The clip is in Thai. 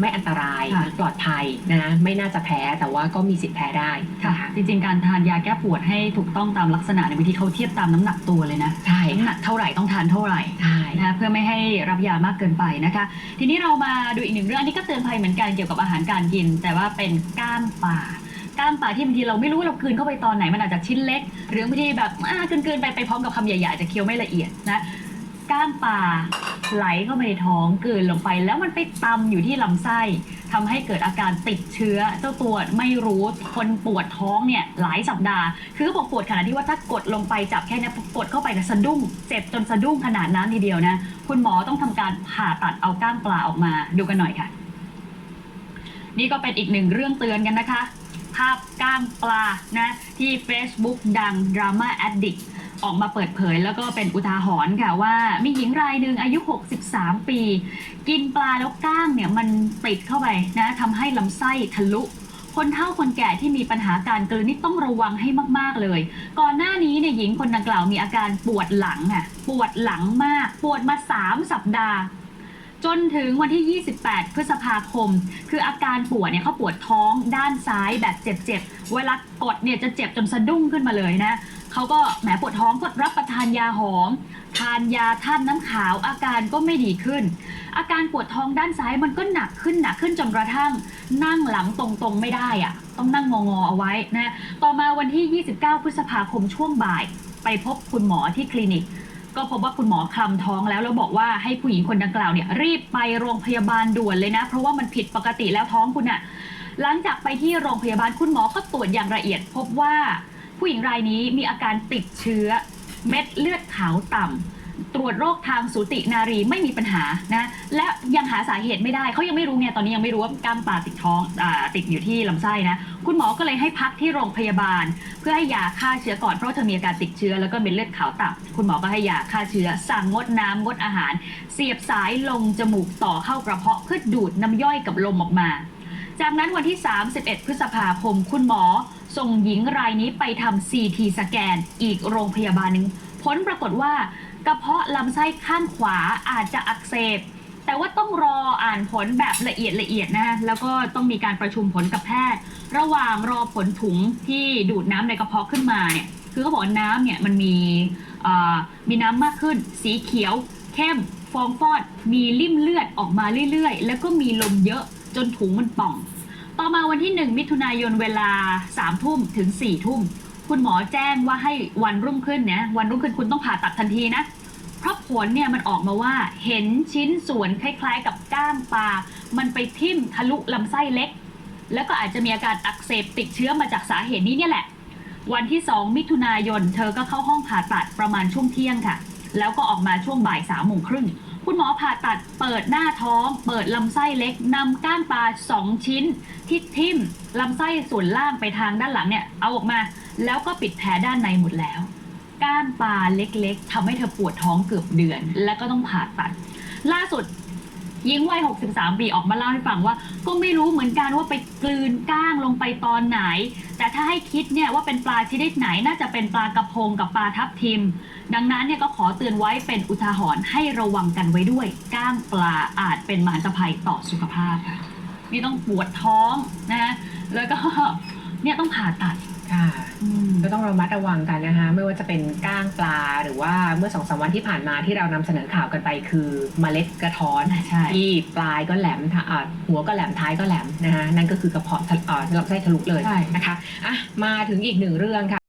ไม่อันตรายค่ะ ปลอดภัยนะไม่น่าจะแพ้แต่ว่าก็มีสิทธิ์แพ้ได้ค่ะ นะคะจริงๆ การทานยาแก้ปวดให้ถูกต้องตามลักษณะในยบางทีเขาเทียบตามน้ำหนักตัวเลยนะใช่น้ำหนักเท่าไหร่ต้องทานเท่าไหร่ใช่ นะคะเพื่อไม่ให้รับยามากเกินไปนะคะ ทีนี้เรามาดูอีกหนึ่งเรื่องอันนี้ก็เตือนภัยเหมือนกันเกี่ยวกับอาหารการกิน แต่ว่าเป็นก้างป่าก้างป่าที่บางทีเราไม่รู้ว่าเรากลืนเข้าไปตอนไหนมันอาจจะชิ้นเล็ก หรือบางทีแบบอ่ากลืนๆไปไปพร้อมกับคำใหญ่ๆอาจจะเคี้ยวไม่ละเอียดนะ ก้างป่าไหลเข้าไปในท้องกลืนลงไป แล้วมันไปตำอยู่ที่ลำไส้ทำให้เกิดอาการติดเชื้อ เจ้าตัวไม่รู้คนปวดท้องเนี่ยหลายสัปดาห์ คือเขาบอกปวดขนาดที่ว่าถ้ากดลงไปจับแค่นี้กดเข้าไปนะสะดุ้ง เจ็บจนสะดุ้งขนาดนั้นทีเดียวนะ คุณหมอต้องทำการผ่าตัดเอาก้างปลาออกมาดูกันหน่อยค่ะ นี่ก็เป็นอีกหนึ่งเรื่องเตือนกันนะคะ ภาพก้างปลานะที่ Facebook ดัง Drama Addict ออกมาเปิดเผยแล้วก็เป็นอุทาหรณ์ค่ะว่ามีหญิงรายหนึ่งอายุ 63 ปี กินปลาแล้วก้างเนี่ยมันติดเข้าไปนะทำให้ลำไส้ทะลุ คนเฒ่าคนแก่ที่มีปัญหาการกลืนนี่ต้องระวังให้มาก ๆ เลย ก่อนหน้านี้เนี่ยหญิงคนดังกล่าวมีอาการปวดหลังอะปวดหลังมาก ปวดมา 3 สัปดาห์จนถึงวันที่ 28 พฤษภาคม คืออาการปวดเนี่ยเขาปวดท้องด้านซ้ายแบบเจ็บๆ เวลากดเนี่ยจะเจ็บจนสะดุ้งขึ้นมาเลยนะ เขาก็แหมปวดท้องก็รับประทานยาหอม ทานยาท่านน้ำขาวอาการก็ไม่ดีขึ้น อาการปวดท้องด้านซ้ายมันก็หนักขึ้นหนักขึ้นจนกระทั่ง นั่งหลังตรงๆไม่ได้อะต้องนั่งงอๆเอาไว้นะต่อมาวันที่ 29 พฤษภาคมช่วงบ่าย ไปพบคุณหมอที่คลินิกก็พบว่าคุณหมอคลำท้องแล้วแล้วบอกว่าให้ผู้หญิงคนดังกล่าวเนี่ยรีบไปโรงพยาบาลด่วนเลยนะ เพราะว่ามันผิดปกติแล้วท้องคุณอะหลังจากไปที่โรงพยาบาลคุณหมอก็ตรวจอย่างละเอียดพบว่า ผู้หญิงรายนี้มีอาการติดเชื้อเม็ดเลือดขาวต่ำตรวจโรคทางสูตินารีไม่มีปัญหานะและยังหาสาเหตุไม่ได้เขายังไม่รู้ไงตอนนี้ยังไม่รู้ว่ากล้ามปลาติดท้องอติดอยู่ที่ลำไส้นะคุณหมอก็เลยให้พักที่โรงพยาบาล เพื่อให้ยาฆ่าเชื้อก่อนเพราะเธอมีอาการติดเชื้อแล้วก็เป็นเลือดขาวต่ำคุณหมอก็ให้ยาฆ่าเชื้อ สั่งงดน้ำงดอาหาร เสียบสายลงจมูกต่อเข้ากระเพาะเพื่อดูดน้ำย่อยกับลมออกมา จากนั้นวันที่ 31 พฤษภาคมคุณหมอ ส่งหญิงรายนี้ไปทำ CT สแกน อีกโรงพยาบาลหนึ่งผลปรากฏว่ากระเพาะลำไส้ข้างขวาอาจจะอักเสบ แต่ว่าต้องรออ่านผลแบบละเอียดละเอียดนะแล้วก็ต้องมีการประชุมผลกับแพทย์ ระหว่างรอผลถุงที่ดูดน้ำในกระเพาะขึ้นมาเนี่ยคือเขาบอกว่าน้ำเนี่ยมันมีมีน้ำมากขึ้น สีเขียว เข้ม ฟองฟอด มีริ่มเลือดออกมาเรื่อยๆ แล้วก็มีลมเยอะ จนถุงมันป่อง ต่อมาวันที่ 1 มิถุนายนเวลา3ทุ่มถึง4ทุ่ม คุณหมอแจ้งว่าให้วันรุ่งขึ้นเนี่ยวันรุ่งขึ้นคุณต้องผ่าตัดทันทีนะ เพราะผลเนี่ยมันออกมาว่าเห็นชิ้นส่วนคล้ายๆ กับก้างปลา มันไปทิ่มทะลุลำไส้เล็ก แล้วก็อาจจะมีอาการอักเสบติดเชื้อมาจากสาเหตุนี้เนี่ยแหละ วันที่ 2 มิถุนายน เธอก็เข้าห้องผ่าตัดประมาณช่วงเที่ยงค่ะ แล้วก็ออกมาช่วงบ่ายสามโมงครึ่ง คุณหมอผ่าตัดเปิดหน้าท้อง เปิดลำไส้เล็กนำก้านปลาสองชิ้น ที่ทิ่มลำไส้ส่วนล่างไปทางด้านหลังเนี่ย เอาออกมา แล้วก็ปิดแผลด้านในหมดแล้ว ก้านปลาเล็กๆทำให้เธอปวดท้องเกือบเดือน แล้วก็ต้องผ่าตัด ล่าสุด หญิงวัย 63 ปีออกมาเล่าให้ฟังว่า ก็ไม่รู้เหมือนกันว่าไปกลืนก้างลงไปตอนไหน แต่ถ้าให้คิดเนี่ยว่าเป็นปลาชนิดไหนน่าจะเป็นปลากระพงกับปลาทับทิม ดังนั้นเนี่ยก็ขอเตือนไว้เป็นอุทาหรณ์ให้ระวังกันไว้ด้วย ก้างปลาอาจเป็นมหันตภัยต่อสุขภาพค่ะนี่ต้องปวดท้องนะแล้วก็เนี่ยต้องผ่าตัด ค่ะอืมก็ต้องระมัดระวังกันนะคะไม่ว่าจะเป็นก้างปลาหรือว่าเมื่อสองสามวันที่ผ่านมาที่เรานำเสนอข่าวกันไปคือเมล็ดกระท้อนใช่ ที่ปลายก็แหลมทะอ่าหัวก็แหลมท้ายก็แหลมนะคะนั่นก็คือกระเพาะทะอ่าลำไส้ทะลุเลยใช่ นะคะอะมาถึงอีกหนึ่งเรื่องค่ะ